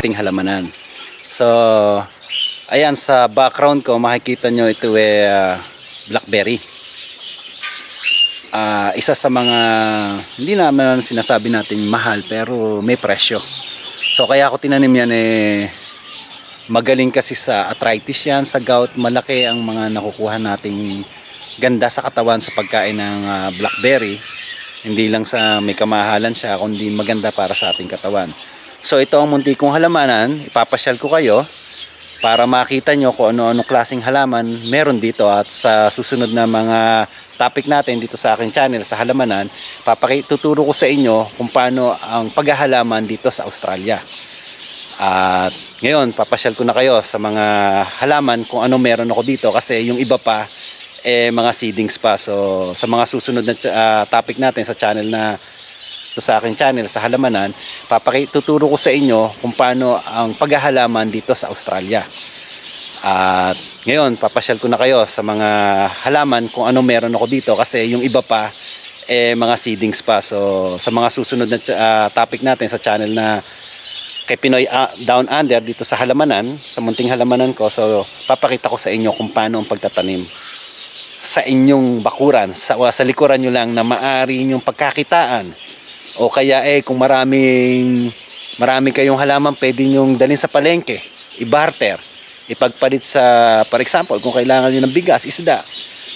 ating halamanan. So, ayan sa background ko makikita nyo ito ay ah, blackberry. Ah, isa sa mga hindi naman sinasabi natin mahal pero may presyo. So kaya ako tinanim yan eh magaling kasi sa arthritis yan, sa gout, malaki ang mga nakukuha nating ganda sa katawan sa pagkain ng ah, blackberry. Hindi lang sa may kamahalan siya, kundi maganda para sa ating katawan. So ito ang munti kong halamanan, ipapasyal ko kayo para makita nyo kung ano-ano klaseng halaman meron dito at sa susunod na mga topic natin dito sa aking channel sa halamanan, papaki tuturo ko sa inyo kung paano ang paghahalaman dito sa Australia. At ngayon, papasyal ko na kayo sa mga halaman kung ano meron ako dito kasi yung iba pa eh mga seedings pa. So sa mga susunod na ah, topic natin sa channel na to sa aking channel sa halamanan, papaki tuturo ko sa inyo kung paano ang paghahalaman dito sa Australia. At ngayon, papasyal ko na kayo sa mga halaman kung ano meron ako dito kasi yung iba pa eh mga seedings pa. So sa mga susunod na ah, topic natin sa channel na kay Pinoy ah, Down Under dito sa halamanan, sa munting halamanan ko. So papakita ko sa inyo kung paano ang pagtatanim sa inyong bakuran, sa, sa likuran nyo lang na maari inyong pagkakitaan. O kaya eh kung maraming marami kayong halaman pwede nyong dalhin sa palengke, i-barter, ipagpalit sa, for example, kung kailangan nyo ng bigas, isda.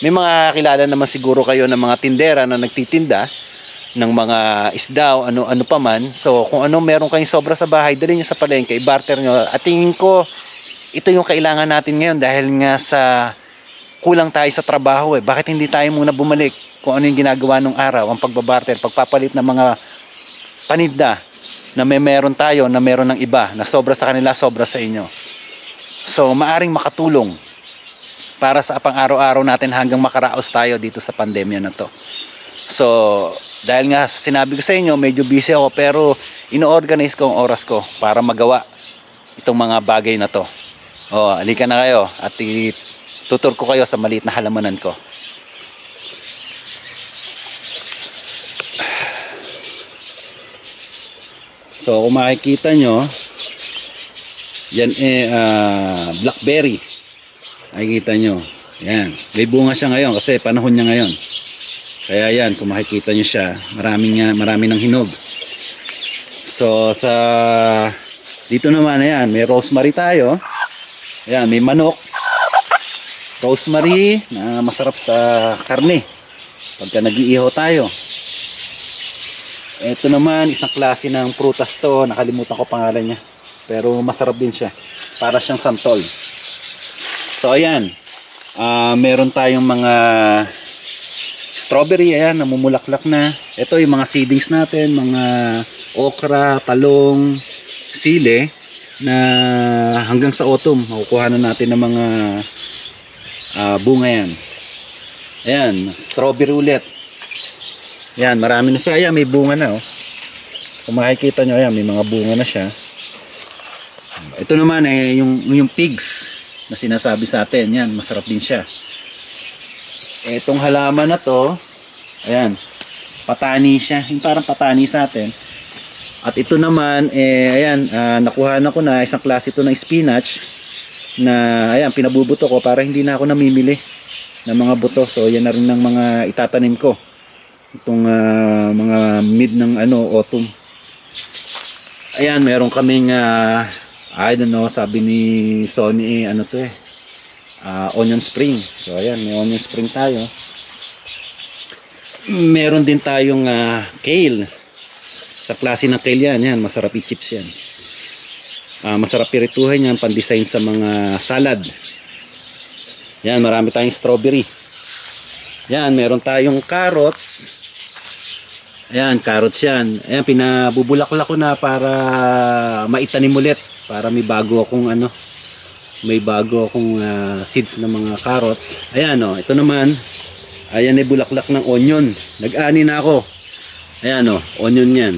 May mga kilala naman siguro kayo ng mga tindera na nagtitinda ng mga isda o ano, ano pa man. So kung ano meron kayong sobra sa bahay, dalhin nyo sa palengke, i-barter nyo. At tingin ko, ito yung kailangan natin ngayon dahil nga sa kulang tayo sa trabaho eh. Bakit hindi tayo muna bumalik kung ano yung ginagawa nung araw, ang pagbabarter, pagpapalit ng mga paninda na may meron tayo, na meron ng iba, na sobra sa kanila, sobra sa inyo. So, maaring makatulong para sa pang-araw-araw natin hanggang makaraos tayo dito sa pandemya na to. So, dahil nga sinabi ko sa inyo, medyo busy ako pero ino-organize ko ang oras ko para magawa itong mga bagay na to. O, alika na kayo at tutur ko kayo sa maliit na halamanan ko. So kung makikita nyo, yan eh ah, blackberry. Makikita nyo. Yan. May bunga siya ngayon kasi panahon niya ngayon. Kaya yan, kung makikita nyo siya, maraming, marami ng hinog. So sa dito naman ayan, may rosemary tayo. Ayan, may manok. Rosemary na masarap sa karne. Pagka nag-iihaw tayo. Ito naman, isang klase ng prutas to. Nakalimutan ko pangalan niya. Pero masarap din siya. Para siyang santol. So, ayan. Ah, meron tayong mga strawberry. Ayan, namumulaklak na. Ito yung mga seedings natin. Mga okra, talong, sile na hanggang sa autumn makukuha na natin ng mga ah, bunga yan. Ayan, strawberry ulit. Yan, marami na siya. Ayan, may bunga na oh. Kung makikita nyo, ayan, may mga bunga na siya. Ito naman eh, yung, yung pigs na sinasabi sa atin. Yan, masarap din siya. Itong halaman na to, ayan, patani siya. Yung parang patani sa atin. At ito naman, eh, ayan, ah, nakuha na ko na isang klase ito ng spinach na, ayan, pinabubuto ko para hindi na ako namimili ng mga buto. So, yan na rin ng mga itatanim ko. Itong ah, mga mid ng ano, autumn. Ayan, meron kaming, ah, I don't know, sabi ni Sony, eh, ano to eh, ah, onion spring. So, ayan, may onion spring tayo. Meron din tayong ah, kale. Sa klase ng kale yan, yan, masarap i-chips yan. Ah, masarap pirituhan yan, pan-design sa mga salad. Yan, marami tayong strawberry. Yan, meron tayong carrots. Ayan, carrots yan. Ayan, pinabubulaklak ko na para maitanim ulit. Para may bago akong ano, may bago akong ah, seeds ng mga carrots. Ayan o, ito naman. Ayan ay bulaklak ng onion. Nag-ani na ako. Ayan o, onion yan.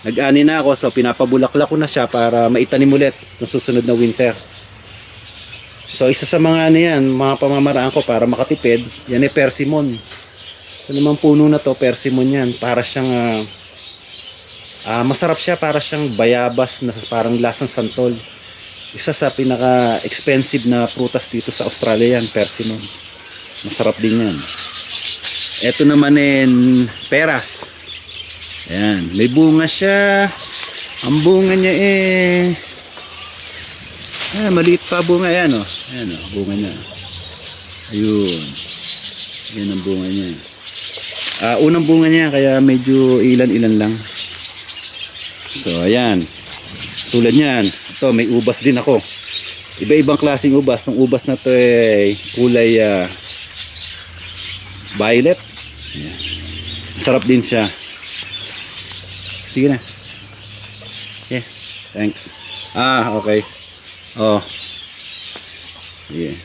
Nag-ani na ako, so pinapabulaklak ko na siya para maitanim ulit ng susunod na winter. So isa sa mga ano yan, mga pamamaraan ko para makatipid, yan ay persimmon. Ito naman puno na to, persimmon yan. Para siyang, ah, ah, masarap siya, para siyang bayabas na parang lasang santol. Isa sa pinaka-expensive na prutas dito sa Australia yan, persimmon. Masarap din yan. Ito naman eh, peras. Ayan, may bunga siya. Ang bunga niya eh, ah, maliit pa bunga. Ayan o, oh. ayan oh, bunga niya. Ayun. Yan ang bunga niya. Ah, unang bunga niya kaya medyo ilan-ilan lang. So, ayan. Tulad niyan. Ito, may ubas din ako. Iba-ibang klaseng ubas. Nung ubas na to ay kulay ah, violet. Ayan. Sarap din siya. Sige na. Yeah. Thanks. Ah, okay. Oh. Yeah.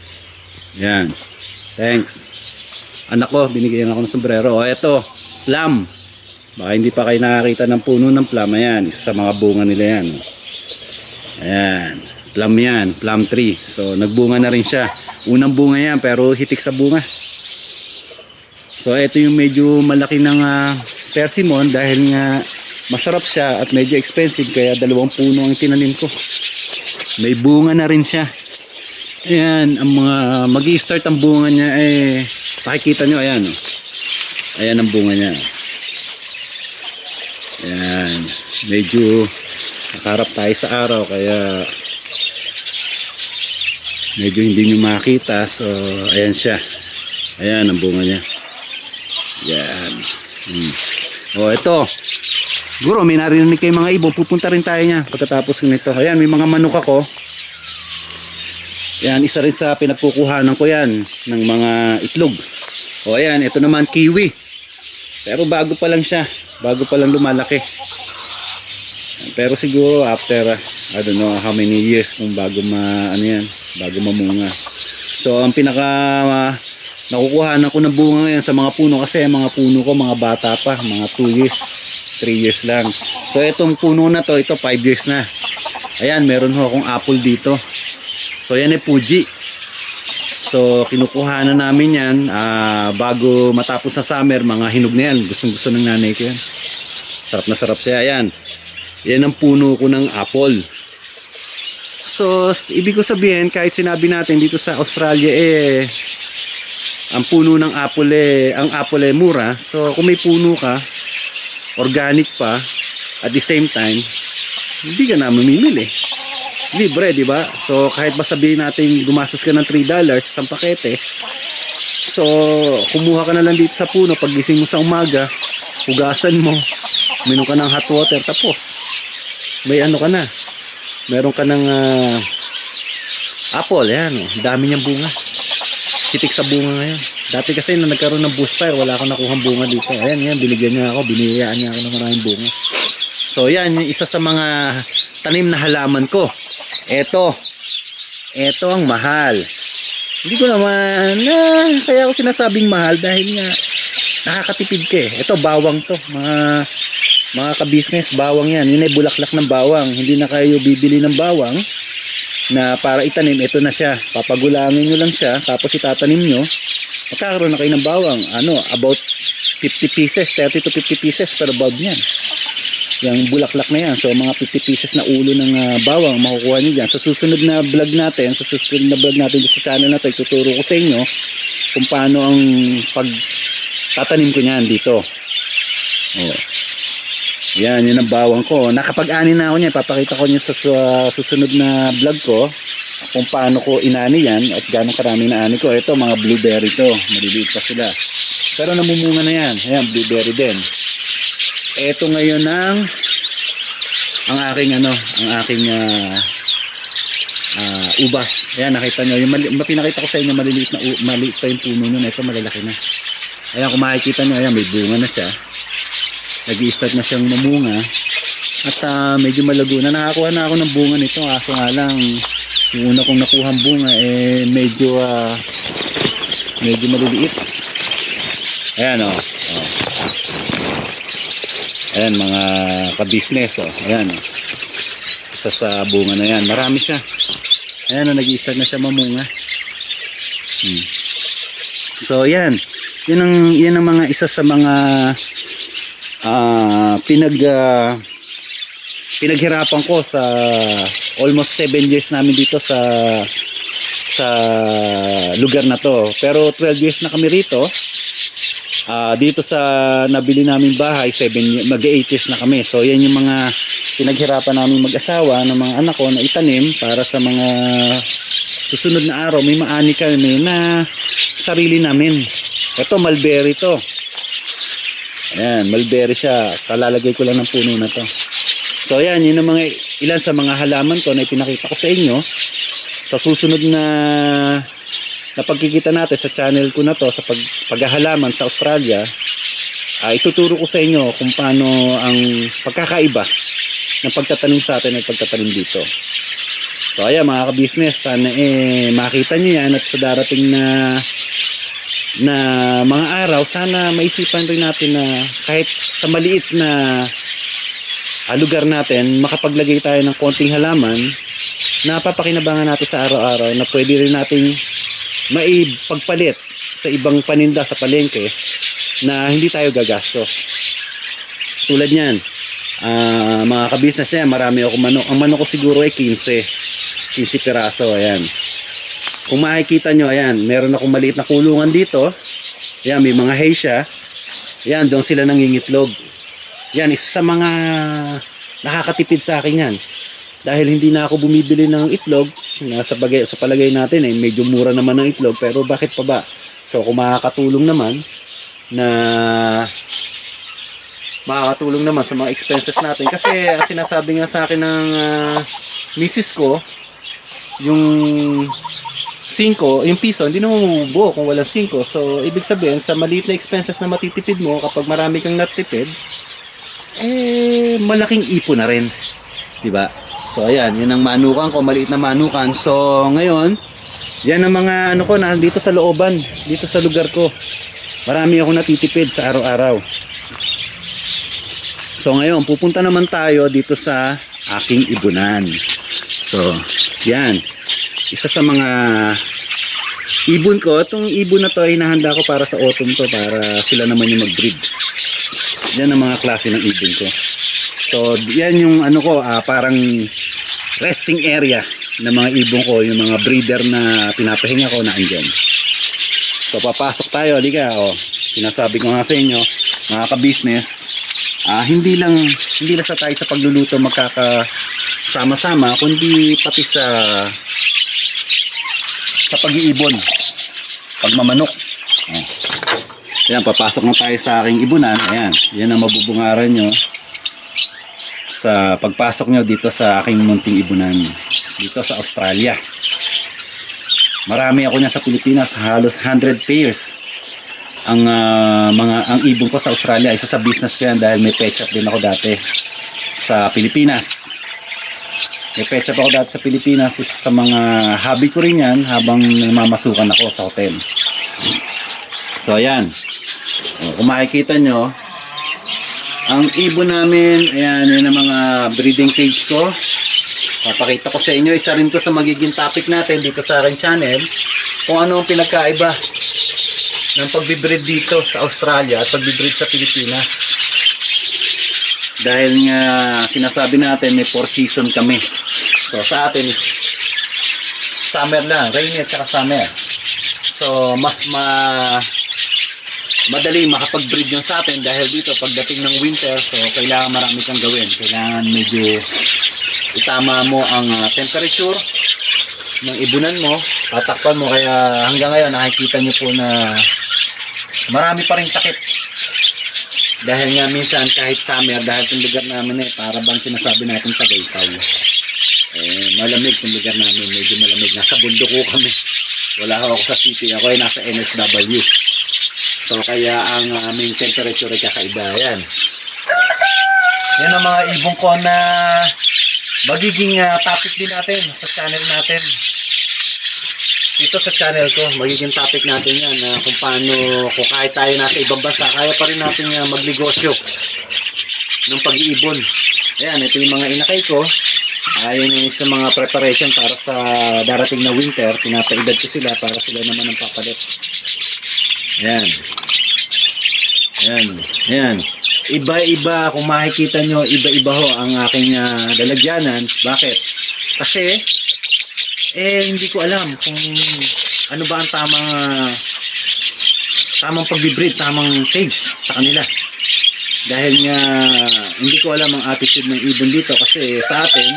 Yan. Thanks. Anak ko, binigyan ako ng sombrero. O, eto, plum. Baka hindi pa kayo nakakita ng puno ng plum. Ayan, isa sa mga bunga nila yan. oh. Ayan, plum yan, plum tree. So, nagbunga na rin siya. Unang bunga yan, pero hitik sa bunga. So, ito yung medyo malaki ng ah, persimmon dahil nga masarap siya at medyo expensive kaya dalawang puno ang tinanim ko. May bunga na rin siya. Ayan, ang mga mag start ang bunga niya eh, pakikita nyo, ayan. Oh. Ayan ang bunga niya. Ayan, medyo nakaharap tayo sa araw kaya medyo hindi nyo makita. So, ayan siya. Ayan ang bunga niya. Yan. Hmm. O, ito. Siguro, may narinig kayo mga ibon. Pupunta rin tayo niya pagkatapos nito. Ayan, may mga manok ako. Yan, isa rin sa pinagkukuhanan ko yan ng mga itlog. O ayan, ito naman kiwi. Pero bago pa lang siya. Bago pa lang lumalaki. Pero siguro after, I don't know how many years kung bago ma, ano yan, bago mamunga. So, ang pinaka, uh, nakukuhanan ko ng bunga ngayon sa mga puno kasi mga puno ko, mga bata pa, mga 2 years, 3 years lang. So, itong puno na to, ito 5 years na. Ayan, meron ho akong apple dito. So yan ay Fuji. So kinukuha na namin yan ah, bago matapos na summer, mga hinog na yan. Gustong gusto ng nanay ko yan. Sarap na sarap siya. Yan. Yan ang puno ko ng apple. So ibig ko sabihin kahit sinabi natin dito sa Australia eh ang puno ng apple eh, ang apple eh mura. So kung may puno ka, organic pa, at the same time, hindi ka na mamimili libre, di ba? So, kahit ba sabihin natin gumastos ka ng 3 dollars sa isang pakete, so, kumuha ka na lang dito sa puno, pagising mo sa umaga, hugasan mo, minom ka ng hot water, tapos, may ano ka na, meron ka ng ah, apple, yan, oh, dami niyang bunga. Hitik sa bunga ngayon. Dati kasi na nagkaroon ng bushfire, wala akong nakuhang bunga dito. Ayan, yan, binigyan niya ako, biniyayaan niya ako ng maraming bunga. So, yan, yung isa sa mga tanim na halaman ko. Eto. Eto ang mahal. Hindi ko naman, na, kaya ako sinasabing mahal dahil nga nakakatipid ka eh. Ito, bawang to. Mga, mga ka-business, bawang yan. Yun ay bulaklak ng bawang. Hindi na kayo bibili ng bawang na para itanim. Ito na siya. Papagulangin nyo lang siya. Tapos itatanim nyo. Magkakaroon na kayo ng bawang. Ano, about 50 pieces, 30 to 50 pieces per bulb yan yung bulaklak na yan. So mga 50 pieces na ulo ng ah, bawang makukuha niyo dyan. Sa susunod na vlog natin, sa susunod na vlog natin sa channel na to, ituturo ko sa inyo kung paano ang pag tatanim ko niyan dito. Oh. Yan, yun ang bawang ko. Nakapag-ani na ako niya. Papakita ko niyo sa, sa susunod na vlog ko kung paano ko inani yan at gano'ng karami na ani ko. Ito, mga blueberry to. Maliliit pa sila. Pero namumunga na yan. Ayan, blueberry din. Ito ngayon ang ang aking ano, ang aking ah, ah, ubas. Ayan, nakita nyo. Yung mali, pinakita ko sa inyo, maliliit, na, maliit pa yung puno nun. Ito, malalaki na. Ayan, kung makikita nyo, ayan, may bunga na siya. Nag-i-start na siyang mamunga. At ah, medyo malago na. Nakakuha na ako ng bunga nito. Kaso nga lang, yung una kong nakuhang bunga, eh, medyo, ah, medyo maliliit. Ayan, oh. oh. Ayan mga ka-business oh. Ayan oh. Isa sa bunga na yan. Marami siya. Ayan oh, nag-iisa na siya mamunga. Hmm. So. Yan ang, yan ang mga isa sa mga ah, pinag ah, pinaghirapan ko sa almost 7 years namin dito sa sa lugar na to. Pero 12 years na kami rito. Ah, dito sa nabili namin bahay, 7 mag-8 years na kami. So yan yung mga pinaghirapan namin mag-asawa ng mga anak ko na itanim para sa mga susunod na araw may maani kami na sarili namin. Ito mulberry to. Ayan, mulberry siya. Kalalagay ko lang ng puno na to. So ayan, yun ang mga ilan sa mga halaman ko na ipinakita ko sa inyo. Sa susunod na na pagkikita natin sa channel ko na to sa pag, paghahalaman sa Australia, ah, ituturo ko sa inyo kung paano ang pagkakaiba ng pagtatanim sa atin at pagtatanim dito. So ayan mga ka-business, sana eh makita nyo yan at sa darating na na mga araw, sana maisipan rin natin na kahit sa maliit na ah, lugar natin, makapaglagay tayo ng konting halaman na papakinabangan natin sa araw-araw na pwede rin nating maipagpalit sa ibang paninda sa palengke na hindi tayo gagastos. Tulad niyan, ah, mga kabisnes yan, marami ako manok. Ang manok ko siguro ay 15. 15 piraso, ayan. Kung makikita nyo, ayan, meron akong maliit na kulungan dito. Ayan, may mga hay siya. Ayan, doon sila nangingitlog. Yan, isa sa mga nakakatipid sa akin yan. Dahil hindi na ako bumibili ng itlog, na sa, bagay, sa palagay natin eh, medyo mura naman ng itlog, pero bakit pa ba? So kung makakatulong naman na makakatulong naman sa mga expenses natin. Kasi ang sinasabi nga sa akin ng ah, misis ko, yung 5, yung piso, hindi naman mabubuo kung walang 5. So, ibig sabihin, sa maliit na expenses na matitipid mo, kapag marami kang natipid, eh, malaking ipon na rin. ba? So, ayan, yun ang manukan ko, maliit na manukan. So, ngayon, yan ang mga ano ko na dito sa looban, dito sa lugar ko. Marami ako natitipid sa araw-araw. So, ngayon, pupunta naman tayo dito sa aking ibunan. So, yan. Isa sa mga ibon ko, itong ibon na to ay nahanda ko para sa autumn to, para sila naman yung mag-breed. Yan ang mga klase ng ibon ko. So, yan yung ano ko, ah, parang resting area ng mga ibon ko, yung mga breeder na pinapahinga ko na andyan. So, papasok tayo, halika, oh. Sinasabi ko nga sa inyo, mga ka-business, ah, hindi lang, hindi lang sa tayo sa pagluluto magkakasama-sama, kundi pati sa sa pag-iibon, pagmamanok. Oh. Yan, papasok na tayo sa aking ibunan. Ayan, yan ang mabubungaran nyo sa pagpasok nyo dito sa aking munting ibunan dito sa Australia. Marami ako niya sa Pilipinas, halos 100 pairs ang ah, mga ang ibon ko sa Australia. Isa sa business ko yan dahil may pet shop din ako dati sa Pilipinas. May pet shop ako dati sa Pilipinas. Sa mga hobby ko rin yan habang namamasukan ako sa hotel. So ayan. O, kung makikita nyo, ang ibon namin, ayan, yun ang mga breeding cage ko. Papakita ko sa inyo, isa rin to sa magiging topic natin dito sa aking channel. Kung ano ang pinagkaiba ng pagbibreed dito sa Australia at pagbibreed sa Pilipinas. Dahil nga sinasabi natin may four season kami. So sa atin summer lang, rainy at saka summer. So mas ma madali makapag-breed yung sa atin dahil dito pagdating ng winter so kailangan marami kang gawin kailangan medyo itama mo ang ah, temperature ng ibunan mo tatakpan mo kaya hanggang ngayon nakikita nyo po na marami pa rin takip dahil nga minsan kahit summer dahil itong lugar namin eh para bang sinasabi natin Tagaytay eh malamig itong lugar namin medyo malamig nasa bundok ko kami wala ako sa city ako ay nasa NSW So kaya ang aming temperature ay kakaiba. Yan. Yan ang mga ibong ko na magiging ah, topic din natin sa channel natin. Dito sa channel ko, magiging topic natin yan na kung paano, kung kahit tayo nasa ibang bansa, kaya pa rin natin ah, magnegosyo ng pag-iibon. Ayan, ito yung mga inakay ko. Ayun yung sa mga preparation para sa darating na winter. Pinapaedad ko sila para sila naman ang papalit. Ayan. Yan. Yan. Iba-iba, kung makikita nyo, iba-iba ho ang aking ah, lalagyanan. Bakit? Kasi, eh, hindi ko alam kung ano ba ang tamang ah, tamang pagbibreed, tamang stage sa kanila. Dahil nga, hindi ko alam ang attitude ng ibon dito kasi sa atin,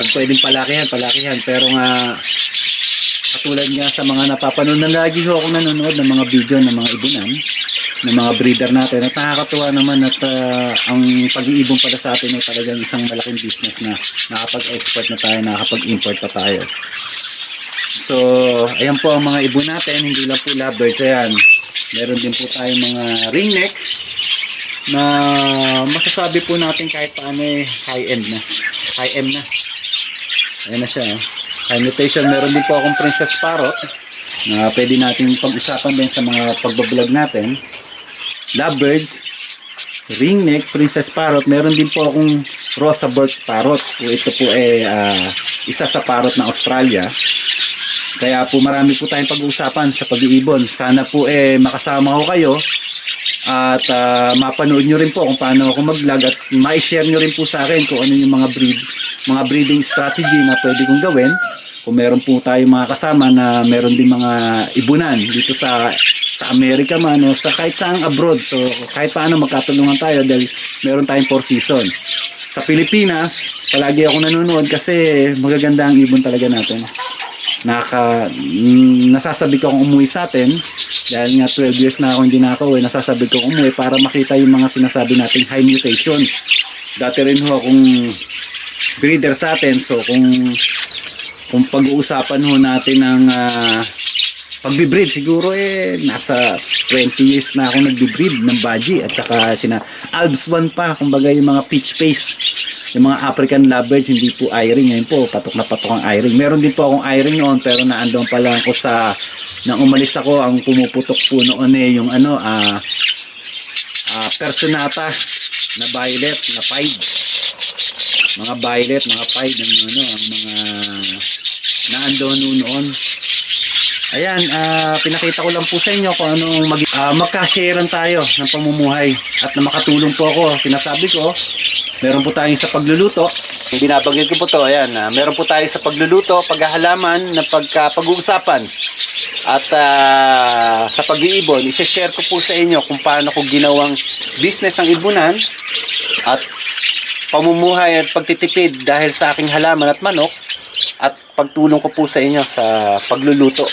kung pwedeng palakihan, palakihan. Pero nga, katulad nga sa mga napapanood na lagi ho ako nanonood ng mga video ng mga ibunan, ng mga breeder natin at nakakatuwa naman at ah, ang pag-iibon pala sa atin ay talagang isang malaking business na nakapag-export na tayo, nakapag-import pa tayo. So, ayan po ang mga ibon natin, hindi lang po lovebirds, ayan. Meron din po tayong mga ringneck na masasabi po natin kahit paano eh, high-end na. High-end na. Ayan na siya. Oh. High mutation. Meron din po akong princess parrot na pwede natin pag-usapan din sa mga pagbablog natin. Lovebirds, ringneck, princess parrot. Meron din po akong rosa bird parrot. Ito po ay ah, isa sa parrot na Australia. Kaya po marami po tayong pag-uusapan sa pag-iibon. Sana po eh makasama ko kayo at ah, mapanood nyo rin po kung paano ako mag-vlog at ma-share nyo rin po sa akin kung ano yung mga breed, mga breeding strategy na pwede kong gawin. Kung meron po tayo mga kasama na meron din mga ibunan dito sa sa Amerika man o sa kahit saan abroad. So kahit paano magkatulungan tayo dahil meron tayong four season. Sa Pilipinas, palagi ako nanonood kasi magaganda ang ibon talaga natin naka mm, nasasabi ko kung umuwi sa atin dahil nga 12 years na ako hindi nakauwi nasasabi ko kung umuwi para makita yung mga sinasabi nating high mutation dati rin ho akong breeder sa atin so kung kung pag-uusapan ho natin ng ah, pagbibreed siguro eh nasa 20 years na ako nagbi-breed ng Baji at saka sina Albs 1 pa. Kumbaga yung mga pitch face yung mga African lovebirds hindi po eye-ring ngayon po patok na patok ang eye-ring meron din po akong eye-ring noon pero naandun pa lang ako sa nang umalis ako ang pumuputok po noon eh yung ano ah ah, personata na violet na pied mga violet mga pied ng ano ang mga naandun noon Ayan, ah, pinakita ko lang po sa inyo kung anong mag ah, magka-sharean tayo ng pamumuhay at na makatulong po ako. Sinasabi ko, meron po tayong sa pagluluto. Binabanggit ko po to, ayan, ah, meron po tayo sa pagluluto, paghahalaman, na pagka pag-uusapan. At ah, sa pag-iibon, i-share ko po sa inyo kung paano ko ginawang business ang ibunan at pamumuhay at pagtitipid dahil sa aking halaman at manok at pagtulong ko po sa inyo sa pagluluto.